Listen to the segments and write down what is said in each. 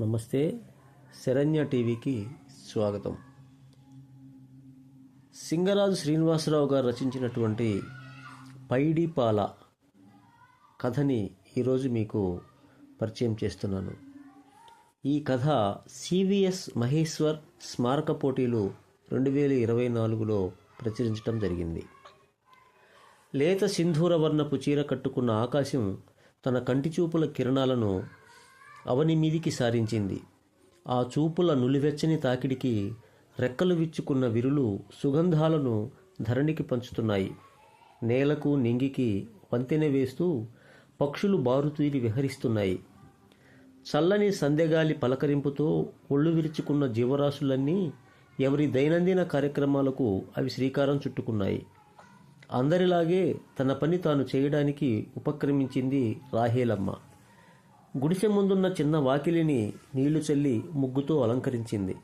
నమస్తే. శరణ్య టీవీకి స్వాగతం. సింగరాజు శ్రీనివాసరావు గారు రచించినటువంటి పైడిపాల కథని ఈరోజు మీకు పరిచయం చేస్తున్నాను. ఈ కథ సివిఎస్ మహేశ్వర్ స్మారక పోటీలు రెండు వేల ఇరవై నాలుగులో ప్రచురించడం జరిగింది. లేత సింధూర వర్ణపు చీర కట్టుకున్న ఆకాశం తన కంటి చూపుల కిరణాలను అవని మీదికి సారించింది. ఆ చూపుల నులివెచ్చని తాకిడికి రెక్కలు విచ్చుకున్న విరులు సుగంధాలను ధరణికి పంచుతున్నాయి. నేలకు నింగికి వంతెన వేస్తూ పక్షులు బారుతీరి విహరిస్తున్నాయి. చల్లని సందెగాలి పలకరింపుతో ఒళ్ళు విరుచుకున్న జీవరాశులన్నీ ఎవరి దైనందిన కార్యక్రమాలకు అవి శ్రీకారం చుట్టుకున్నాయి. అందరిలాగే తన పని తాను చేయడానికి ఉపక్రమించింది రాహేలమ్మ. గుడిసె ముందున్న చిన్న వాకిలిని నీళ్ళు చల్లి ముగ్గుతో అలంకరించింది.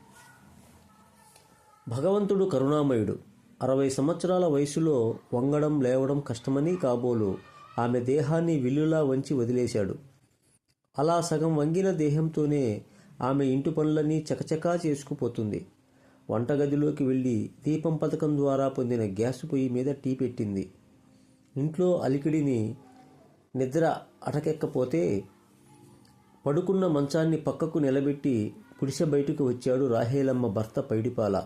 భగవంతుడు కరుణామయుడు. అరవై సంవత్సరాల వయసులో వంగడం లేవడం కష్టమని కాబోలు ఆమె దేహాన్ని విల్లులా వంచి వదిలేశాడు. అలా సగం వంగిన దేహంతోనే ఆమె ఇంటి పనులన్నీ చకచకా చేసుకుపోతుంది. వంటగదిలోకి వెళ్ళి దీపం పథకం ద్వారా పొందిన గ్యాస్ పొయ్యి మీద టీ పెట్టింది. ఇంట్లో అలికిడిని నిద్ర అటకెక్కపోతే పడుకున్న మంచాన్ని పక్కకు నిలబెట్టి పుడిసె బయటకు వచ్చాడు రాహేలమ్మ భర్త పైడిపాల.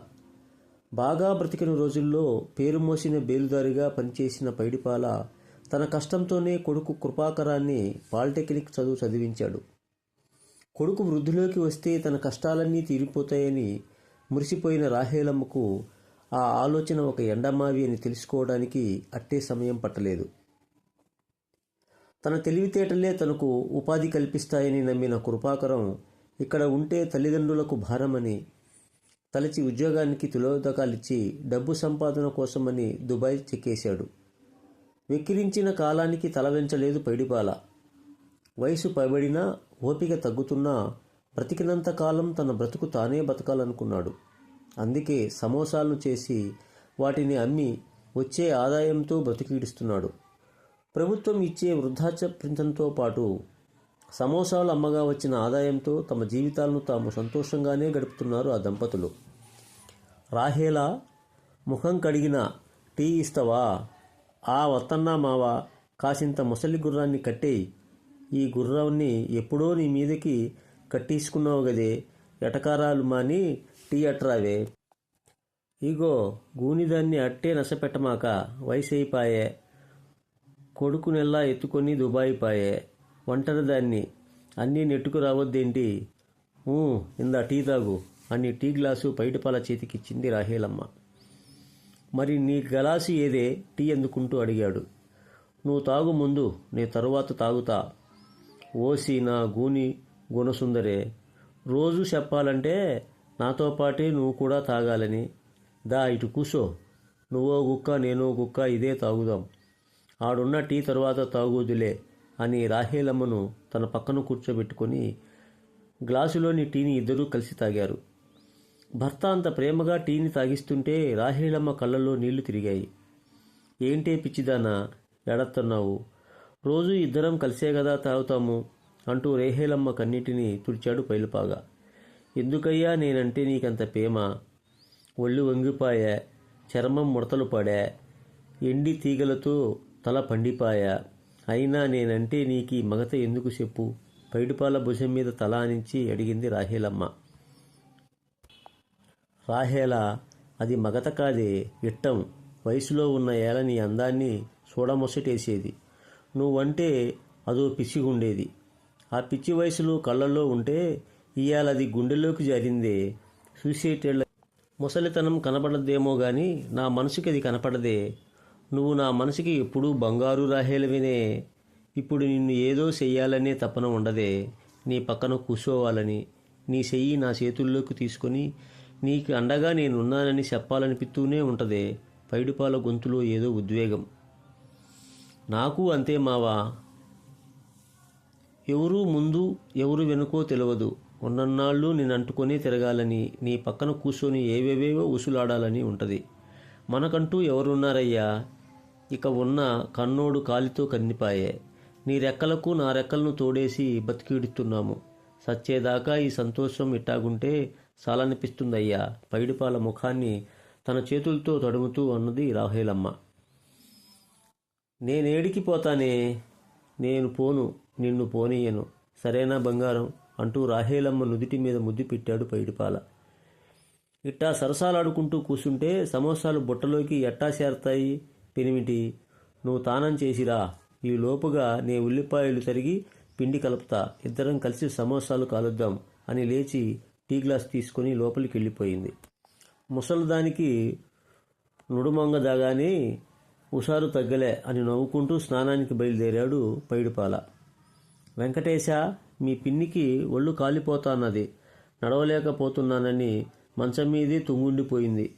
బాగా బ్రతికిన రోజుల్లో పేరు మోసిన బేలుదారిగా పనిచేసిన పైడిపాల తన కష్టంతోనే కొడుకు కృపాకరాన్ని పాలిటెక్నిక్ చదువు చదివించాడు. కొడుకు వృద్ధిలోకి వస్తే తన కష్టాలన్నీ తీరిపోతాయని మురిసిపోయిన రాహేలమ్మకు ఆ ఆలోచన ఒక ఎండమావి అని తెలుసుకోవడానికి అట్టే సమయం పట్టలేదు. తన తెలివితేటలే తనకు ఉపాధి కల్పిస్తాయని నమ్మిన కృపాకరం ఇక్కడ ఉంటే తల్లిదండ్రులకు భారమని తలచి ఉద్యోగానికి తులోదకాలిచ్చి డబ్బు సంపాదన కోసమని దుబాయ్ చెక్కేశాడు. వెక్కిరించిన కాలానికి తలవెంచలేదు పైడిపాల వయసు పైబడినా ఓపిక తగ్గుతున్నా బ్రతికినంత కాలం తన బ్రతుకు తానే బతకాలనుకున్నాడు. అందుకే సమోసాలను చేసి వాటిని అమ్మి వచ్చే ఆదాయంతో బ్రతికీడుస్తున్నాడు. ప్రభుత్వం ఇచ్చే వృద్ధాప్య పింఛన్తో పాటు సమోసాలు అమ్మగా వచ్చిన ఆదాయంతో తమ జీవితాలను తాము సంతోషంగానే గడుపుతున్నారు ఆ దంపతులు. రాహేలా ముఖం కడిగిన టీ ఇస్తావా? ఆ వత్తన్నా మావా కాసింత ముసలి గుర్రాన్ని కట్టేయి ఈ గుర్రాన్ని ఎప్పుడో నీ మీదకి కట్టించుకున్నావు గదే ఎటకారాలు మాని టీ అట్రావే. ఇగో గూనిదాన్ని అట్టే నసపెట్టమాక వయసైపాయే. కొడుకునెల్లా ఎత్తుకొని దుబాయి పాయే. ఒంటరి దాన్ని. అన్నీ నెట్టుకు రావద్దేంటి? ఇందా టీ తాగు. అని టీ గ్లాసు పైటిపాల చేతికిచ్చింది రాహేలమ్మ. మరి నీ గలాసు ఏదే? టీ ఎందుకుంటూ అడిగాడు. నువ్వు తాగు ముందు నీ తరువాత తాగుతా. ఓసి నా గూని గుణసుందరే. రోజు చెప్పాలంటే నాతో పాటే నువ్వు కూడా తాగాలని. దా ఇటు కూసో. నువ్వో గుక్క నేనో గుక్క ఇదే తాగుదాం. ఆడున్న టీ తరువాత తాగుదులే అని రాహేలమ్మను తన పక్కన కూర్చోబెట్టుకొని గ్లాసులోని టీని ఇద్దరూ కలిసి తాగారు. భర్త అంత ప్రేమగా టీని తాగిస్తుంటే రాహేలమ్మ కళ్ళల్లో నీళ్ళు తిరిగాయి. ఏంటే పిచ్చిదానా ఎడతున్నావు రోజు ఇద్దరం కలిసే కదా తాగుతాము అంటూ రేహేలమ్మ కన్నిటిని తుడిచాడు పైలుపాగా. ఎందుకయ్యా నేనంటే నీకంత ప్రేమ? ఒళ్ళు వంగిపాయా చర్మం ముడతలు పడా ఎండి తీగలతో తల పండిపాయా. అయినా నేనంటే నీకి మగత ఎందుకు చెప్పు? పైడిపాల భుజం మీద తల అనించి అడిగింది రాహేలమ్మ. రాహేల అది మగత కాదే ఇట్టం. వయసులో ఉన్న ఏల నీ అందాన్ని చూడముసటేసేది నువ్వంటే అదో పిచ్చిగుండేది. ఆ పిచ్చి వయసులో కళ్ళల్లో ఉంటే ఇవాళ అది గుండెలోకి జారిందే. చూసేటేళ్ళ ముసలితనం కనపడదేమో గాని నా మనసుకి అది కనపడదే. నువ్వు నా మనసుకి ఎప్పుడూ బంగారు రాహేలవినే ఇప్పుడు నిన్ను ఏదో చెయ్యాలనే తపన ఉండదే. నీ పక్కన కూర్చోవాలని నీ చెయ్యి నా చేతుల్లోకి తీసుకొని నీకు అండగా నేనున్నానని చెప్పాలనిపిస్తూనే ఉంటదే. పైడిపాల గొంతులో ఏదో ఉద్వేగం. నాకు అంతే మావా. ఎవరు ముందు ఎవరు వెనుకో తెలియదు ఉన్నన్నాళ్ళు నేను అంటుకొని తిరగాలని నీ పక్కన కూర్చొని ఏవేవేవో ఉసులాడాలని ఉంటుంది. మనకంటూ ఎవరున్నారయ్యా? ఇక ఉన్న కన్నోడు కాలితో కన్నిపాయే. నీ రెక్కలకు నా రెక్కలను తోడేసి బతికిడుతున్నాము. సచ్చేదాకా ఈ సంతోషం ఇట్టాగుంటే చాలనిపిస్తుందయ్యా. పైడిపాల ముఖాన్ని తన చేతులతో తడుముతూ అన్నది రాహేలమ్మ. నేనేడికి పోతానే? నేను పోను నిన్ను పోనీయను. సరేనా బంగారం? అంటూ రాహేలమ్మ నుదిటి మీద ముద్దు పెట్టాడు పైడిపాల. ఇట్టా సరసాలాడుకుంటూ కూసుంటే సమోసాలు బుట్టలోకి ఎట్టా చేరతాయి? పెనిమిటి నువ్వు తానం చేసిరా. ఈ లోపుగా నే ఉల్లిపాయలు తరిగి పిండి కలుపుతా. ఇద్దరం కలిసి సమోసాలు కాలుద్దాం అని లేచి టీ గ్లాస్ తీసుకుని లోపలికి వెళ్ళిపోయింది ముసలిదానికి నుడుమంగ దాగానే ఉషారు తగ్గలే అని నవ్వుకుంటూ స్నానానికి బయలుదేరాడు పైడిపాల. వెంకటేశ మీ పిన్నికి ఒళ్ళు కాలిపోతాన్నది. నడవలేకపోతున్నానని మంచం మీదే తుంగుండిపోయింది.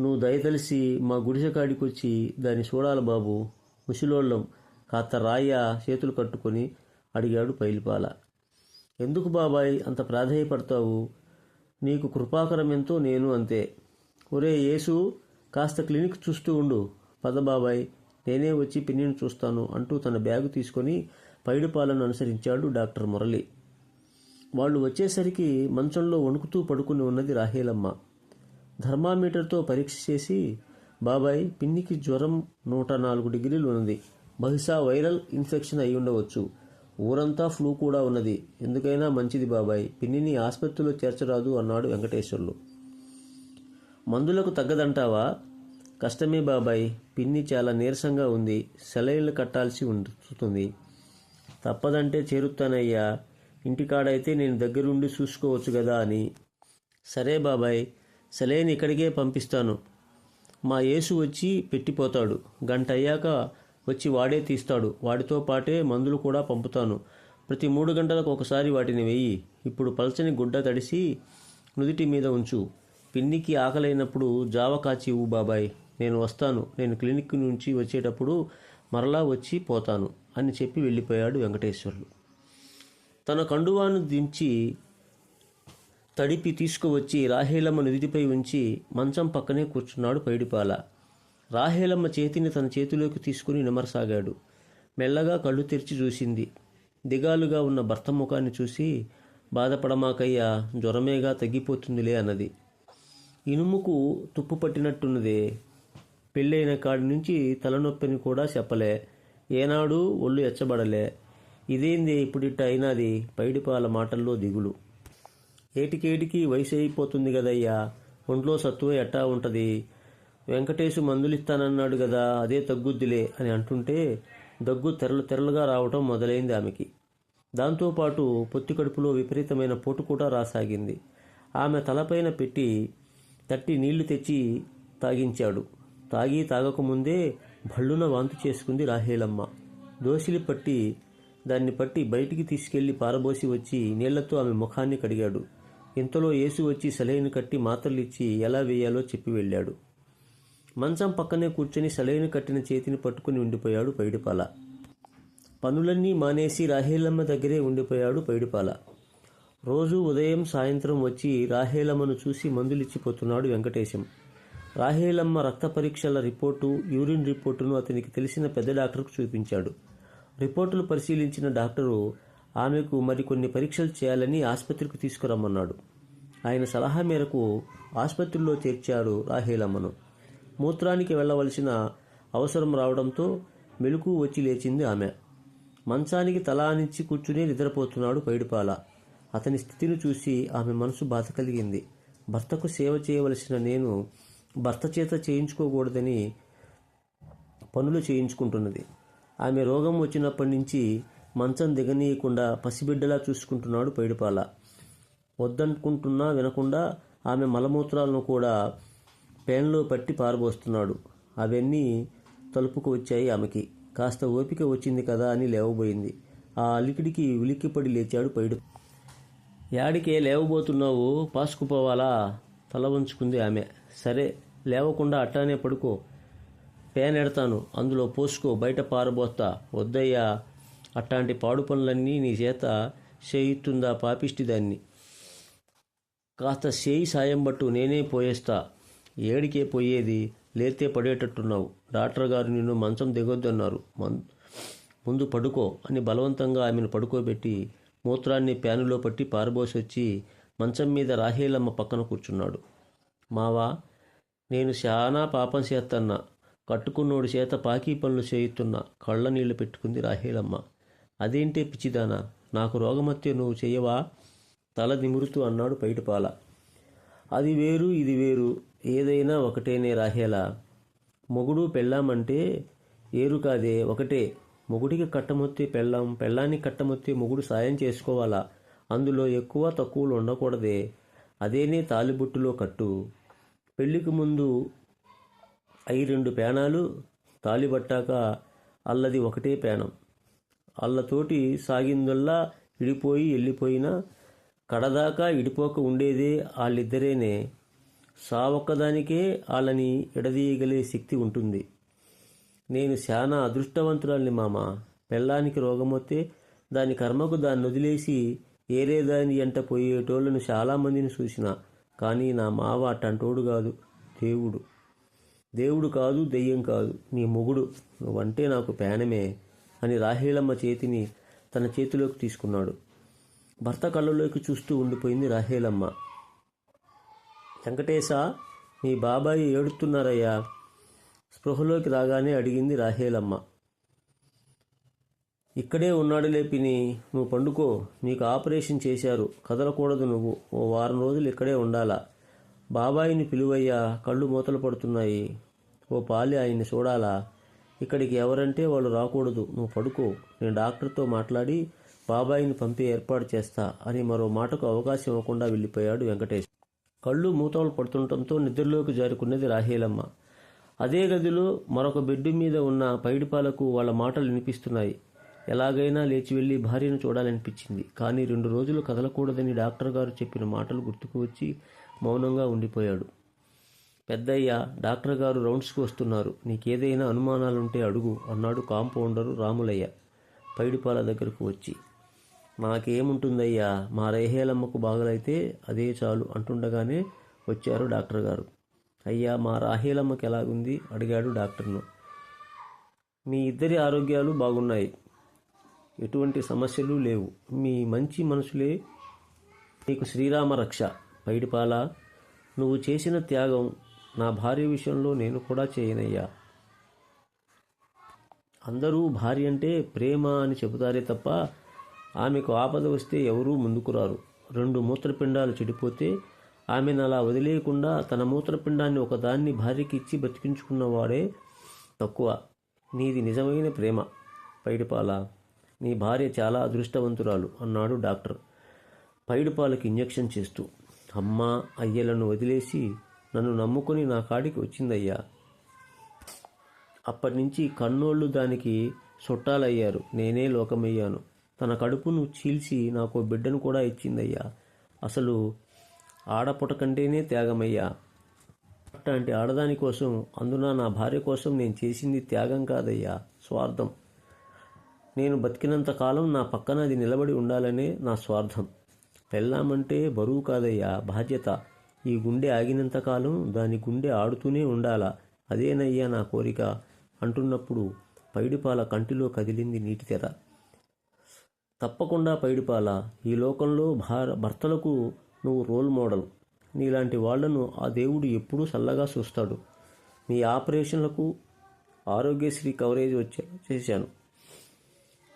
నువ్వు దయతలిసి మా గుడిసె కాడికి వచ్చి దాన్ని చూడాలి బాబు. ముసిలోళ్ళం కాస్త రాయ చేతులు కట్టుకొని అడిగాడు పైలిపాల. ఎందుకు బాబాయ్ అంత ప్రాధేయపడతావు? నీకు కృపాకరం ఎంతో నేను అంతే. ఒరే యేసు కాస్త క్లినిక్ చూస్తూ ఉండు. పద బాబాయ్ నేనే వచ్చి పిన్నిని చూస్తాను అంటూ తన బ్యాగు తీసుకొని పైడిపాలను అనుసరించాడు డాక్టర్ మురళి. వాళ్ళు వచ్చేసరికి మంచంలో వణుకుతూ పడుకుని ఉన్నది రాహేలమ్మ. థర్మామీటర్తో పరీక్ష చేసి బాబాయ్ పిన్నికి జ్వరం నూట నాలుగు డిగ్రీలు ఉన్నది. బహుశా వైరల్ ఇన్ఫెక్షన్ అయి ఉండవచ్చు. ఊరంతా ఫ్లూ కూడా ఉన్నది. ఎందుకైనా మంచిది బాబాయ్. పిన్నిని ఆసుపత్రిలో చేర్చరాదు అన్నాడు వెంకటేశ్వర్లు. మందులకు తగ్గదంటావా? కష్టమే బాబాయ్. పిన్ని చాలా నీరసంగా ఉంది. సెలైన్లు కట్టాల్సి ఉంటుంది తప్పదంటే చేరుతానయ్యా. ఇంటికాడైతే నేను దగ్గరుండి చూసుకోవచ్చు కదా అని. సరే బాబాయ్. సెలైన్ ఇక్కడికే పంపిస్తాను. మా యేసు వచ్చి పెట్టిపోతాడు. గంట అయ్యాక వచ్చి వాడే తీస్తాడు. వాడితో పాటే మందులు కూడా పంపుతాను. ప్రతి మూడు గంటలకు ఒకసారి వాటిని వెయ్యి ఇప్పుడు పల్చని గుడ్డ తడిసి నుదిటి మీద ఉంచు. పిన్నికి ఆకలైనప్పుడు జావ కాచి ఇవ్వు బాబాయ్. నేను వస్తాను. నేను క్లినిక్ నుంచి వచ్చేటప్పుడు మరలా వచ్చి పోతాను అని చెప్పి వెళ్ళిపోయాడు వెంకటేశ్వర్లు. తన కండువాను దించి తడిపి తీసుకువచ్చి రాహేలమ్మ నుదిటిపై ఉంచి మంచం పక్కనే కూర్చున్నాడు పైడిపాల. రాహేలమ్మ చేతిని తన చేతిలోకి తీసుకుని నిమరసాగాడు. మెల్లగా కళ్ళు తెరిచి చూసింది. దిగాలుగా ఉన్న భర్త ముఖాన్ని చూసి బాధపడమాకయ్యా జ్వరమేగా తగ్గిపోతుందిలే అన్నది. ఇనుముకు తుప్పు పట్టినట్టున్నదే. పెళ్ళైన కాడి నుంచి తలనొప్పిని కూడా చెప్పలే. ఏనాడు ఒళ్ళు ఎచ్చబడలే. ఇదేంది ఇప్పుడిట్ట అయినది? పైడిపాల మాటల్లో దిగులు. ఏటికేటికి వయసు అయిపోతుంది కదయ్యా ఒంట్లో సత్తువ ఎట్టా ఉంటుంది? వెంకటేశు మందులిస్తానన్నాడు కదా అదే తగ్గుద్దిలే అని అంటుంటే దగ్గు తెరలు తెరలుగా రావటం మొదలైంది ఆమెకి. దాంతోపాటు పొత్తి కడుపులో విపరీతమైన పొట్టు కూడా రాసాగింది. ఆమె తలపైన పెట్టి తట్టి నీళ్ళు తెచ్చి తాగించాడు. తాగి తాగకముందే భళ్ళున వాంతి చేసుకుంది రాహేలమ్మ. దోసిలి పట్టి దాన్ని పట్టి బయటికి తీసుకెళ్ళి పారబోసి వచ్చి నీళ్ళతో ఆమె ముఖాన్ని కడిగాడు. ఇంతలో యేసు వచ్చి సలైన కట్టి మాత్రలిచ్చి ఎలా వేయాలో చెప్పి వెళ్ళాడు. మంచం పక్కనే కూర్చొని సలైన కట్టిన చేతిని పట్టుకుని ఉండిపోయాడు పైడిపాల. పనులన్నీ మానేసి రాహేలమ్మ దగ్గరే ఉండిపోయాడు పైడిపాల. రోజు ఉదయం సాయంత్రం వచ్చి రాహేలమ్మను చూసి మందులిచ్చిపోతున్నాడు వెంకటేశం. రాహేలమ్మ రక్త పరీక్షల రిపోర్టు యూరిన్ రిపోర్టును అతనికి తెలిసిన పెద్ద డాక్టర్కు చూపించాడు. రిపోర్టులు పరిశీలించిన డాక్టరు ఆమెకు మరికొన్ని పరీక్షలు చేయాలని ఆసుపత్రికి తీసుకురమ్మన్నాడు. ఆయన సలహా మేరకు ఆసుపత్రిలో చేర్చాడు రాహేలమ్మను. మూత్రానికి వెళ్ళవలసిన అవసరం రావడంతో మెలకు వచ్చి లేచింది ఆమె. మంచానికి తలానించి కూర్చుని నిద్రపోతున్నాడు పైడిపాల. అతని స్థితిని చూసి ఆమె మనసు బాధ కలిగింది. భర్తకు సేవ చేయవలసిన నేను భర్త చేత చేయించుకోకూడదని పనులు చేయించుకుంటున్నది. ఆమె రోగం వచ్చినప్పటి నుంచి మంచం దిగనీయకుండా పసిబిడ్డలా చూసుకుంటున్నాడు పైడిపాల. వద్దనుకుంటున్నా వినకుండా ఆమె మలమూత్రాలను కూడా పేన్లో పట్టి పారబోస్తున్నాడు. అవన్నీ తలుపుకు వచ్చాయి ఆమెకి. కాస్త ఓపిక వచ్చింది కదా అని లేవబోయింది. ఆ అలికిడికి ఉలిక్కిపడి లేచాడు పైడు యాడికే లేవబోతున్నావు? పాసుకుపోవాలా తల వంచుకుంది ఆమె. సరే లేవకుండా అట్టానే పడుకో. పేన్ ఎడతాను. అందులో పోసుకో బయట పారబోస్తా. వద్దయ్యా అట్లాంటి పాడు పనులన్నీ నీ చేత చేయిస్తుందా పాపిష్టి దాన్ని? కాస్త చేయి సాయం బట్టు నేనే పోయేస్తా. ఏడికే పోయేది లేతే పడేటట్టున్నావు. డాక్టర్ గారు నిన్ను మంచం దిగొద్దన్నారు ముందు పడుకో అని బలవంతంగా ఆమెను పడుకోబెట్టి మూత్రాన్ని ప్యానులో పట్టి పారబోసి వచ్చి మంచం మీద రాహేలమ్మ పక్కన కూర్చున్నాడు. మావా నేను చాలా పాపం చేస్తన్నా కట్టుకున్నోడి చేత పాకీ పనులు చేయుతున్నా. కళ్ళ నీళ్ళు పెట్టుకుంది రాహేలమ్మ. అదేంటే పిచ్చిదానా? నాకు రోగమత్య నువ్వు చేయవా? తల నిమురుతూ అన్నాడు పైటిపాల అది వేరు ఇది వేరు. ఏదైనా ఒకటేనే రాహేలా. మొగుడు పెళ్ళామంటే ఏరు కాదే ఒకటే. మొగుడికి కట్టమొత్తే పెళ్ళాం పెళ్ళానికి కట్టమొత్తే మొగుడు సాయం చేసుకోవాలా? అందులో ఎక్కువ తక్కువలు ఉండకూడదే. అదేనే తాలిబుట్టులో కట్టు. పెళ్ళికి ముందు అయి రెండు పేనాలు తాలిబట్టాక అల్లది ఒకటే పేనం. అల్లతోటి సాగిందల్లా విడిపోయి వెళ్ళిపోయినా కడదాకా ఇడిపోక ఉండేదే వాళ్ళిద్దరేనే సావొక్కదానికే వాళ్ళని ఎడదీయగలే శక్తి ఉంటుంది. నేను శానా అదృష్టవంతురాల్ని మామ. పెళ్ళానికి రోగమొత్తే దాని కర్మకు దాన్ని వదిలేసి ఏరే దాని ఎంట పోయేటోళ్ళను చాలామందిని చూసిన. కానీ నా మావ అట్టంటోడు కాదు దేవుడు. దేవుడు కాదు దెయ్యం కాదు నీ మొగుడు. నువ్వంటే నాకు పేనమే అని రాహేళమ్మ చేతిని తన చేతిలోకి తీసుకున్నాడు. భర్త కళ్ళలోకి చూస్తూ ఉండిపోయింది రాహేలమ్మ. వెంకటేశ మీ బాబాయి ఏడుతున్నారయ్యా స్పృహలోకి రాగానే అడిగింది రాహేలమ్మ. ఇక్కడే ఉన్నాడు లేపిని నువ్వు పండుకో. నీకు ఆపరేషన్ చేశారు. కదలకూడదు నువ్వు. ఓ వారం రోజులు ఇక్కడే ఉండాలా. బాబాయిని పిలువయ్యా. కళ్ళు మూతలు పడుతున్నాయి. ఓ పాలి ఆయన్ని చూడాలా. ఇక్కడికి ఎవరంటే వాళ్ళు రాకూడదు. నువ్వు పడుకో. నేను డాక్టర్తో మాట్లాడి బాబాయిని పంపి ఏర్పాటు చేస్తా అని మరో మాటకు అవకాశం ఇవ్వకుండా వెళ్ళిపోయాడు వెంకటేష్. కళ్ళు మూతలు పడుతుండటంతో నిద్రలోకి జారుకున్నది రాహేలమ్మ. అదే గదిలో మరొక బెడ్ మీద ఉన్న పైడిపాలకు వాళ్ళ మాటలు వినిపిస్తున్నాయి. ఎలాగైనా లేచి వెళ్ళి భార్యను చూడాలనిపించింది. కానీ రెండు రోజులు కదలకూడదని డాక్టర్ గారు చెప్పిన మాటలు గుర్తుకు వచ్చి మౌనంగా ఉండిపోయాడు. పెద్దయ్య డాక్టర్ గారు రౌండ్స్కి వస్తున్నారు. నీకేదైనా అనుమానాలుంటే అడుగు అన్నాడు కాంపౌండరు రాములయ్య. పైడిపాల దగ్గరకు వచ్చి మాకేముంటుందయ్యా మా రేహేలమ్మకు బాగలైతే అదే చాలు అంటుండగానే వచ్చారు డాక్టర్ గారు. అయ్యా మా రాహేలమ్మకి ఎలాగుంది అడిగాడు డాక్టర్ను. మీ ఇద్దరి ఆరోగ్యాలు బాగున్నాయి. ఎటువంటి సమస్యలు లేవు. మీ మంచి మనసులే నీకు శ్రీరామ రక్ష పైడిపాల నువ్వు చేసిన త్యాగం నా భార్య విషయంలో నేను కూడా చేయనయ్యా. అందరూ భార్య అంటే ప్రేమ అని చెబుతారే తప్ప ఆమెకు ఆపద వస్తే ఎవరూ ముందుకు రారు. రెండు మూత్రపిండాలు చెడిపోతే ఆమెను అలా వదిలేయకుండా తన మూత్రపిండాన్ని ఒకదాన్ని భార్యకి ఇచ్చి బతికించుకున్నవాడే తక్కువ. నీది నిజమైన ప్రేమ. పైడిపాల. నీ భార్య చాలా అదృష్టవంతురాలు అన్నాడు డాక్టర్. పైడిపాలకి ఇంజెక్షన్ చేస్తూ. అమ్మ అయ్యలను వదిలేసి నన్ను నమ్ముకొని నా కాడికి వచ్చిందయ్యా. అప్పటి నుంచి కన్నోళ్ళు దానికి చుట్టాలయ్యారు నేనే లోకమయ్యాను. తన కడుపును చీల్చి నాకు బిడ్డను కూడా ఇచ్చిందయ్యా. అసలు ఆడపుట కంటేనే త్యాగమయ్యా. అట్లాంటి ఆడదాని కోసం అందున నా భార్య కోసం నేను చేసింది త్యాగం కాదయ్యా. స్వార్థం. నేను బతికినంత కాలం నా పక్కన అది నిలబడి ఉండాలనే నా స్వార్థం. పెళ్ళామంటే బరువు కాదయ్యా బాధ్యత. ఈ గుండె ఆగినంత కాలం దాని గుండె ఆడుతూనే ఉండాలా? అదేనయ్యా నా కోరిక? అంటున్నప్పుడు పైడిపాల కంటిలో కదిలింది నీటి తెర. తప్పకుండా పైడిపాల. ఈ లోకంలో భార భర్తలకు నువ్వు రోల్ మోడల్. నీలాంటి వాళ్ళను ఆ దేవుడు ఎప్పుడూ చల్లగా చూస్తాడు. మీ ఆపరేషన్లకు ఆరోగ్యశ్రీ కవరేజ్ వచ్చే చేశాను.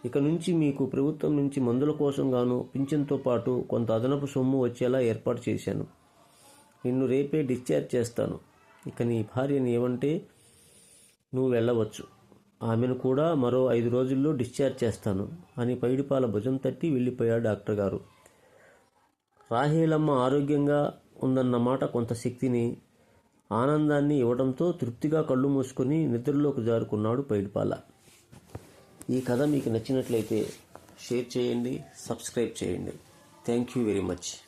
ఇక నుంచి మీకు ప్రభుత్వం నుంచి మందుల కోసం గాను పింఛన్తో పాటు కొంత అదనపు సొమ్ము వచ్చేలా ఏర్పాటు చేశాను. నిన్ను రేపే డిశ్చార్జ్ చేస్తాను. ఇక నీ భార్యని ఏమంటే నువ్వు వెళ్ళవచ్చు. ఆమెను కూడా మరో ఐదు రోజుల్లో డిశ్చార్జ్ చేస్తాను అని పైడిపాల భుజం తట్టి వెళ్ళిపోయాడు డాక్టర్ గారు. రాహేలమ్మ ఆరోగ్యంగా ఉందన్న మాట కొంత శక్తిని ఆనందాన్ని ఇవ్వడంతో తృప్తిగా కళ్ళు మూసుకొని నిద్రలోకి జారుకున్నాడు పైడిపాల. ఈ కథ మీకు నచ్చినట్లయితే షేర్ చేయండి సబ్స్క్రైబ్ చేయండి. Thank you very much.